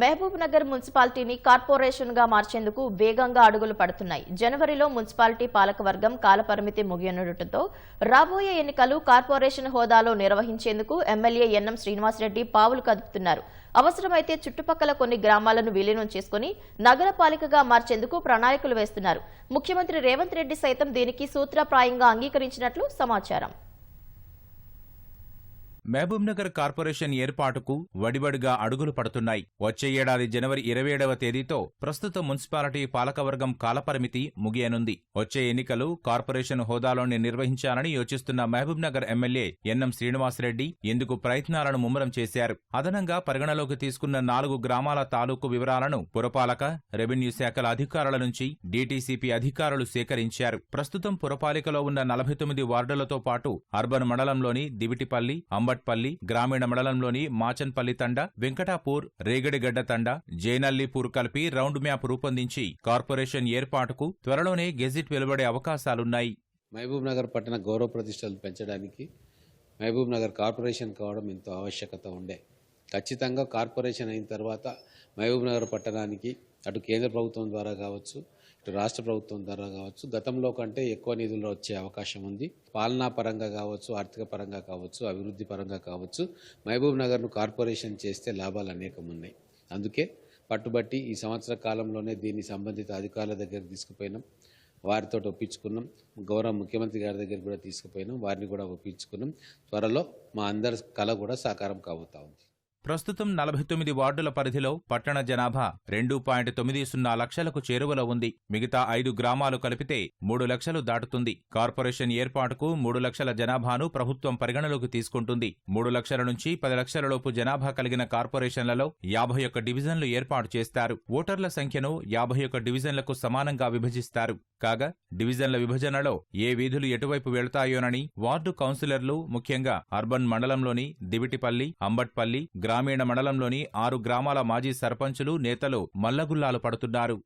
మహబూబ్ నగర్ మున్సిపాలిటీని కార్పొరేషన్గా మార్చేందుకు వేగంగా అడుగులు పడుతున్నాయి. జనవరిలో మున్సిపాలిటీ పాలకవర్గం కాలపరిమితి ముగియనుండటంతో రాబోయే ఎన్నికలు కార్పొరేషన్ హోదాలో నిర్వహించేందుకు ఎమ్మెల్యే ఎన్ఎం శ్రీనివాసరెడ్డి పావులు కదుపుతున్నారు. అవసరమైతే చుట్టుపక్కల కొన్ని గ్రామాలను విలీనం చేసుకుని నగరపాలికగా మార్చేందుకు ప్రణాళికలు వేస్తున్నారు. ముఖ్యమంత్రి రేవంత్ రెడ్డి సైతం దీనికి సూత్రప్రాయంగా అంగీకరించినట్లు సమాచారం. మహబూబ్నగర్ కార్పొరేషన్ ఏర్పాటుకు వడివడిగా అడుగులు పడుతున్నాయి. వచ్చే ఏడాది జనవరి ఇరవై ఏడవ తేదీతో ప్రస్తుత మున్సిపాలిటీ పాలకవర్గం కాలపరిమితి ముగియనుంది. వచ్చే ఎన్నికలు కార్పొరేషన్ హోదాలోనే నిర్వహించాలని యోచిస్తున్న Mahabubnagar MLA N M Srinivasa Reddy ఇందుకు ప్రయత్నాలను ముమ్మరం చేశారు. అదనంగా పరిగణలోకి తీసుకున్న నాలుగు గ్రామాల తాలూకు వివరాలను పురపాలక రెవెన్యూ శాఖల అధికారుల నుంచి డీటీసీపీ అధికారులు సేకరించారు. ప్రస్తుతం పురపాలికలో ఉన్న నలభై తొమ్మిది వార్డులతో పాటు అర్బన్ మండలంలోని దివిటిపల్లి అంబట్పల్లి గ్రామీణ మండలంలోని మాచన్పల్లి తండ వెంకటాపూర్ రేగడిగడ్డ తండ జైనల్లిపూర్ కలిపి రౌండ్ మ్యాప్ రూపొందించి కార్పొరేషన్ ఏర్పాటుకు త్వరలోనే గెజిట్ వెలువడే అవకాశాలున్నాయి. మహబూబ్ నగర్ పట్టణ గౌరవ ప్రతిష్టలు పెంచడానికి మహబూబ్ నగర్ కార్పొరేషన్ కావడం ఎంతో ఆవశ్యకత ఉండే. ఖచ్చితంగా కార్పొరేషన్ అయిన తర్వాత మహబూబ్ నగర్ పట్టణానికి అటు కేంద్ర ప్రభుత్వం ద్వారా కావచ్చు ఇటు రాష్ట్ర ప్రభుత్వం ద్వారా కావచ్చు గతంలో కంటే ఎక్కువ నిధులు వచ్చే అవకాశం ఉంది. పాలనా పరంగా కావచ్చు ఆర్థిక పరంగా కావచ్చు అభివృద్ధి పరంగా కావచ్చు మహబూబ్ నగర్ను కార్పొరేషన్ చేస్తే లాభాలు అనేకం ఉన్నాయి. అందుకే పట్టుబట్టి ఈ సంవత్సర కాలంలోనే దీన్ని సంబంధిత అధికారుల దగ్గర తీసుకుపోయినాం. వారితో ఒప్పించుకున్నాం. గౌరవ ముఖ్యమంత్రి గారి దగ్గర కూడా తీసుకుపోయినాం. వారిని కూడా ఒప్పించుకున్నాం. త్వరలో మా అందరి కళ కూడా సాకారం కాబోతా ఉంది. ప్రస్తుతం నలభై తొమ్మిది వార్డుల పరిధిలో పట్టణ జనాభా రెండు పాయింట్ తొమ్మిది సున్నా లక్షలకు చేరువలో ఉంది. మిగతా ఐదు గ్రామాలు కలిపితే మూడు లక్షలు దాటుతుంది. కార్పొరేషన్ ఏర్పాటుకు మూడు లక్షల జనాభాను ప్రభుత్వం పరిగణలోకి తీసుకుంటుంది. మూడు లక్షల నుంచి పది లక్షల లోపు జనాభా కలిగిన కార్పొరేషన్లలో యాభై ఒక్క డివిజన్లు ఏర్పాటు చేస్తారు. ఓటర్ల సంఖ్యను యాభై ఒక్క డివిజన్లకు సమానంగా విభజిస్తారు. కాగా డివిజన్ల విభజనలో ఏ వీధులు ఎటువైపు వెళతాయోనని వార్డు కౌన్సిలర్లు ముఖ్యంగా అర్బన్ మండలంలోని దివిటిపల్లి అంబట్పల్లి గ్రామీణ మండలంలోని ఆరు గ్రామాల మాజీ సర్పంచులు నేతలు మల్లగుల్లాలు పడుతున్నారు.